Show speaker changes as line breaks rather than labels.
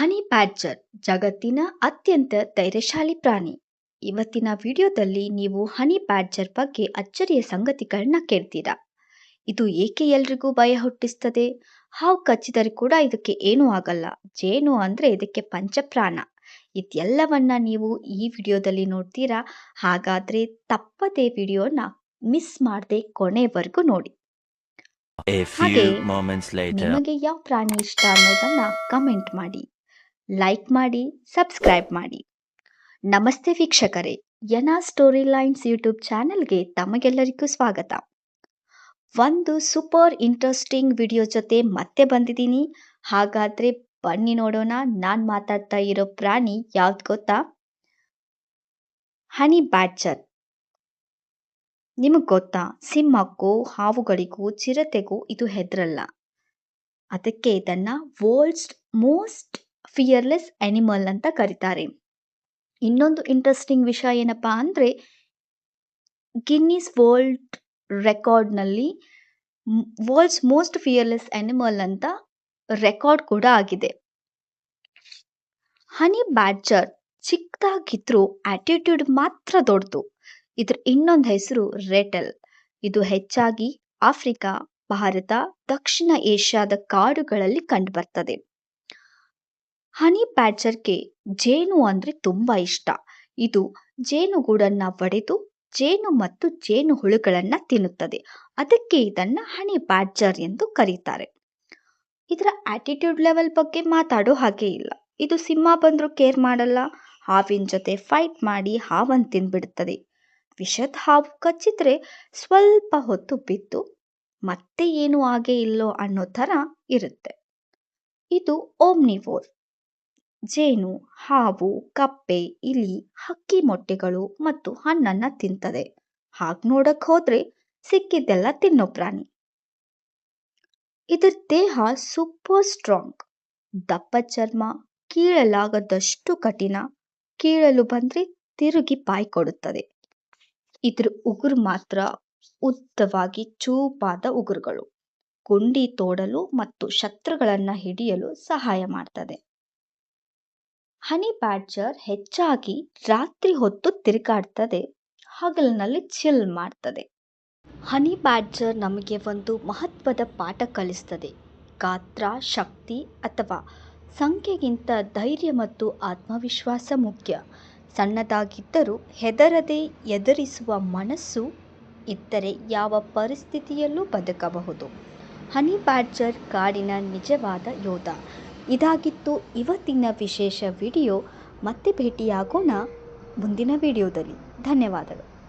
ಹನಿ badger ಜಗತ್ತಿನ ಅತ್ಯಂತ ಧೈರ್ಯಶಾಲಿ ಪ್ರಾಣಿ. ಇವತ್ತಿನ ವಿಡಿಯೋದಲ್ಲಿ ನೀವು ಹನಿ ಬ್ಯಾಡ್ಜರ್ ಬಗ್ಗೆ ಅಚ್ಚರಿಯ ಸಂಗತಿಗಳನ್ನ ಕೇಳ್ತೀರಾ? ಇದು ಏಕೆ ಎಲ್ರಿಗೂ ಭಯ ಹುಟ್ಟಿಸ್ತದೆ? ಹಾವು ಕಚ್ಚಿದರೆ ಕೂಡ ಇದಕ್ಕೆ ಏನೂ ಆಗಲ್ಲ. ಜೇನು ಅಂದ್ರೆ ಇದಕ್ಕೆ ಪಂಚಪ್ರಾಣ. ಇದೆಲ್ಲವನ್ನ ನೀವು ಈ ವಿಡಿಯೋದಲ್ಲಿ ನೋಡ್ತೀರಾ? ಹಾಗಾದ್ರೆ ತಪ್ಪದೆ ವಿಡಿಯೋನ ಮಿಸ್ ಮಾಡದೆ ಕೊನೆವರೆಗೂ ನೋಡಿ. ಹಾಗೆ ನಿಮಗೆ ಯಾವ ಪ್ರಾಣಿ ಇಷ್ಟ ಅನ್ನೋದನ್ನ ಕಮೆಂಟ್ ಮಾಡಿ. ಲೈಕ್ ಮಾಡಿ ಸಬ್ಸ್ಕ್ರೈಬ್ ಮಾಡಿ. ನಮಸ್ತೆ ವೀಕ್ಷಕರೇ, ಯನಾ ಸ್ಟೋರಿ ಲೈನ್ಸ್ ಯೂಟ್ಯೂಬ್ ಚಾನೆಲ್ಗೆ ತಮಗೆಲ್ಲರಿಗೂ ಸ್ವಾಗತ. ಒಂದು ಸೂಪರ್ ಇಂಟ್ರೆಸ್ಟಿಂಗ್ ವಿಡಿಯೋ ಜೊತೆ ಮತ್ತೆ ಬಂದಿದ್ದೀನಿ. ಹಾಗಾದ್ರೆ ಬನ್ನಿ ನೋಡೋಣ, ನಾನು ಮಾತಾಡ್ತಾ ಇರೋ ಪ್ರಾಣಿ ಯಾವ್ದು ಗೊತ್ತಾ? ಹನಿ ಬ್ಯಾಚರ್ ನಿಮಗೆ ಗೊತ್ತಾ, ಸಿಂಹಕ್ಕೂ ಹಾವುಗಳಿಗೂ ಚಿರತೆಗೂ ಇದು ಹೆದರಲ್ಲ. ಅದಕ್ಕೆ ಇದನ್ನ ವರ್ಲ್ಡ್ಸ್ ಮೋಸ್ಟ್ ಫಿಯರ್ಲೆಸ್ ಅನಿಮಲ್ ಅಂತ ಕರೀತಾರೆ. ಇನ್ನೊಂದು ಇಂಟ್ರೆಸ್ಟಿಂಗ್ ವಿಷಯ ಏನಪ್ಪಾ ಅಂದರೆ ಗಿನ್ನಿಸ್ ವರ್ಲ್ಡ್ ರೆಕಾರ್ಡ್ನಲ್ಲಿ ವರ್ಲ್ಡ್ಸ್ ಮೋಸ್ಟ್ ಫಿಯರ್ಲೆಸ್ ಅನಿಮಲ್ ಅಂತ ರೆಕಾರ್ಡ್ ಕೂಡ ಆಗಿದೆ. ಹನಿ ಬ್ಯಾಡ್ಜರ್ ಚಿಕ್ಕದಾಗಿದ್ರೂ ಆಟಿಟ್ಯೂಡ್ ಮಾತ್ರ ದೊಡ್ಡದು. ಇದ್ರ ಇನ್ನೊಂದು ಹೆಸರು ರೆಟಲ್ ಇದು ಹೆಚ್ಚಾಗಿ ಆಫ್ರಿಕಾ, ಭಾರತ, ದಕ್ಷಿಣ ಏಷ್ಯಾದ ಕಾಡುಗಳಲ್ಲಿ ಕಂಡುಬರ್ತದೆ ಹನಿ ಬ್ಯಾಡ್ಜರ್ಗೆ ಜೇನು ಅಂದರೆ ತುಂಬಾ ಇಷ್ಟ. ಇದು ಜೇನುಗೂಡನ್ನು ಒಡೆದು ಜೇನು ಮತ್ತು ಜೇನು ಹುಳುಗಳನ್ನ ತಿನ್ನುತ್ತದೆ. ಅದಕ್ಕೆ ಇದನ್ನ ಹನಿ ಪ್ಯಾಚರ್ ಎಂದು ಕರೀತಾರೆ. ಇದರ ಆಟಿಟ್ಯೂಡ್ ಲೆವೆಲ್ ಬಗ್ಗೆ ಮಾತಾಡೋ ಹಾಗೆ ಇಲ್ಲ. ಇದು ಸಿಂಹ ಬಂದ್ರು ಕೇರ್ ಮಾಡಲ್ಲ, ಹಾವಿನ ಜೊತೆ ಫೈಟ್ ಮಾಡಿ ಹಾವನ್ ತಿನ್ಬಿಡುತ್ತದೆ ವಿಷದ ಹಾವು ಕಚ್ಚಿದ್ರೆ ಸ್ವಲ್ಪ ಹೊತ್ತು ಬಿದ್ದು ಮತ್ತೆ ಏನು ಆಗೇ ಇಲ್ಲೋ ಅನ್ನೋ ಥರ ಇರುತ್ತೆ. ಇದು ಓಮ್ನಿವೋರ್. ಜೇನು, ಹಾವು, ಕಪ್ಪೆ, ಇಲಿ ಹಕ್ಕಿ ಮೊಟ್ಟೆಗಳು ಮತ್ತು ಹಣ್ಣನ್ನು ತಿಂತದೆ. ಹಾಗೆ ನೋಡಕ್ಕೆ ಹೋದ್ರೆ ಸಿಕ್ಕಿದ್ದೆಲ್ಲ ತಿನ್ನೋ ಪ್ರಾಣಿ. ಇದರ ದೇಹ ಸೂಪರ್ ಸ್ಟ್ರಾಂಗ್ ದಪ್ಪ ಚರ್ಮ, ಕೀಳಲಾಗದಷ್ಟು ಕಠಿಣ, ಕೀಳಲು ಬಂದ್ರೆ ತಿರುಗಿ ಬಾಯಿ ಕೊಡುತ್ತದೆ. ಇದ್ರ ಉಗುರು ಮಾತ್ರ ಉದ್ದವಾಗಿ ಚೂಪಾದ ಉಗುರುಗಳು. ಗುಂಡಿ ತೋಡಲು ಮತ್ತು ಶತ್ರುಗಳನ್ನ ಹಿಡಿಯಲು ಸಹಾಯ ಮಾಡ್ತದೆ. ಹನಿ ಬ್ಯಾಡ್ಜರ್ ಹೆಚ್ಚಾಗಿ ರಾತ್ರಿ ಹೊತ್ತು ತಿರುಗಾಡ್ತದೆ, ಹಗಲಿನಲ್ಲಿ ಚಿಲ್ ಮಾಡ್ತದೆ. ಹನಿ ಬ್ಯಾಡ್ಜರ್ ನಮಗೆ ಒಂದು ಮಹತ್ವದ ಪಾಠ ಕಲಿಸ್ತದೆ. ಗಾತ್ರ, ಶಕ್ತಿ ಅಥವಾ ಸಂಖ್ಯೆಗಿಂತ ಧೈರ್ಯ ಮತ್ತು ಆತ್ಮವಿಶ್ವಾಸ ಮುಖ್ಯ. ಸಣ್ಣದಾಗಿದ್ದರೂ ಹೆದರದೆ ಎದುರಿಸುವ ಮನಸ್ಸು ಇದ್ದರೆ ಯಾವ ಪರಿಸ್ಥಿತಿಯಲ್ಲೂ ಬದುಕಬಹುದು. ಹನಿ ಬ್ಯಾಡ್ಜರ್ ಕಾಡಿನ ನಿಜವಾದ ಯೋಧ. ಇದಾಗಿತ್ತು ಇವತ್ತಿನ ವಿಶೇಷ ವಿಡಿಯೋ. ಮತ್ತೆ ಭೇಟಿಯಾಗೋಣ ಮುಂದಿನ ವಿಡಿಯೋದಲ್ಲಿ. ಧನ್ಯವಾದಗಳು.